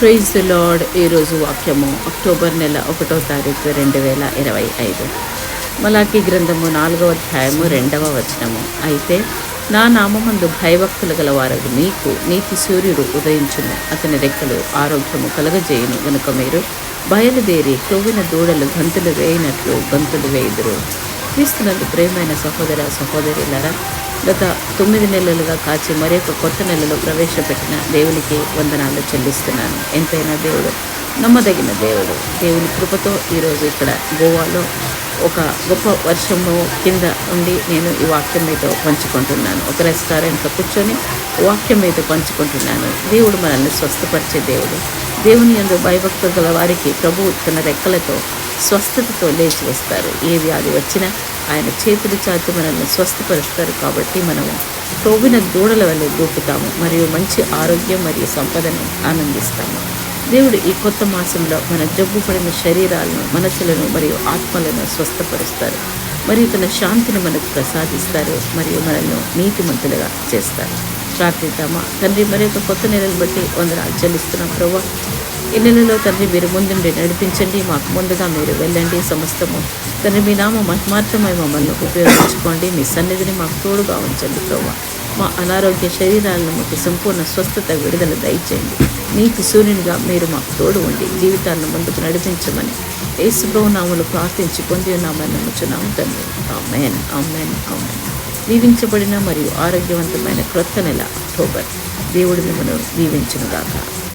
Praise lord ఈరోజు వాక్యము October నెల ఒకటో తారీఖు రెండు వేల ఇరవై ఐదు. మలాకి గ్రంథము నాలుగవ అధ్యాయము రెండవ వచనము. అయితే నా నామందు భయభక్తులు గలవారు నీకు నీతి సూర్యుడు ఉదయించును. అతని రెక్కలు ఆరోగ్యము కలగజేయును. గనుక మీరు బయలుదేరి క్రొవ్విన దూడలు గంతులు వేయినట్లు గంతులు వేయుదురు. క్రీస్తునందు ప్రేమైన సహోదర సహోదరులారా గత తొమ్మిది నెలలుగా కాచి మరొక కొత్త నెలలో ప్రవేశపెట్టిన దేవునికి వందనాలు చెల్లిస్తున్నాను. ఎంతైనా దేవుడు? నమ్మదగిన దేవుడు. దేవుని కృపతో ఈరోజు ఇక్కడ గోవాలో ఒక గొప్ప వర్షము కింద ఉండి నేను ఈ వాక్యం మీతో పంచుకుంటున్నాను. ఒక రెస్టారెంట్లో కూర్చొని వాక్యం మీతో పంచుకుంటున్నాను. దేవుడు మనల్ని స్వస్థపరిచే దేవుడు. దేవుని యందు భయభక్తులు గల వారికి ప్రభువు తన రెక్కలతో స్వస్థతతో లేచి వస్తారు. ఏ వ్యాధి వచ్చినా ఆయన చేతులు చాచి మనల్ని స్వస్థపరుస్తారు కాబట్టి మనము తోవిన దూడల వల్ల దూకుతాము. మరియు మంచి ఆరోగ్యం మరియు సంపదను ఆనందిస్తాము. దేవుడు ఈ కొత్త మాసంలో మన జబ్బు పడిన శరీరాలను మనసులను మరియు ఆత్మలను స్వస్థపరుస్తారు. మరియు తన శాంతిని మనకు ప్రసాదిస్తారు. మరియు మనల్ని నీతిమంతులుగా చేస్తారు. ప్రార్థిద్దామా? తండ్రి మరి యొక్క కొత్త నెలలు బట్టి వందనాలు చెల్లిస్తున్నాం. ప్రభావ ఈ నెలలో తండ్రి మీరు ముందుండి నడిపించండి. మాకు ముందుగా మీరు వెళ్ళండి. సమస్తము తండ్రి మీ నామ మహిమార్థమై మమ్మల్ని ఉపయోగించుకోండి. మీ సన్నిధిని మాకు తోడుగా ఉంచండి ప్రభావ మా అనారోగ్య శరీరాలను మాకు సంపూర్ణ స్వస్థత విడుదల దయచేయండి. నీకు సూర్యునిగా మీరు మాకు తోడు ఉండి జీవితాలను ముందుకు నడిపించమని యేసుప్రభు నామలు ప్రార్థించి పొంది ఉన్నామని నమ్ముచున్నాము తండ్రి. అమ్మేన్ అమ్మేన్ అమ్మేన్ దీవించబడిన మరియు ఆరోగ్యవంతమైన క్రొత్త నెల అక్టోబర్. దేవుడు మిమ్మల్ని దీవించునుగాక.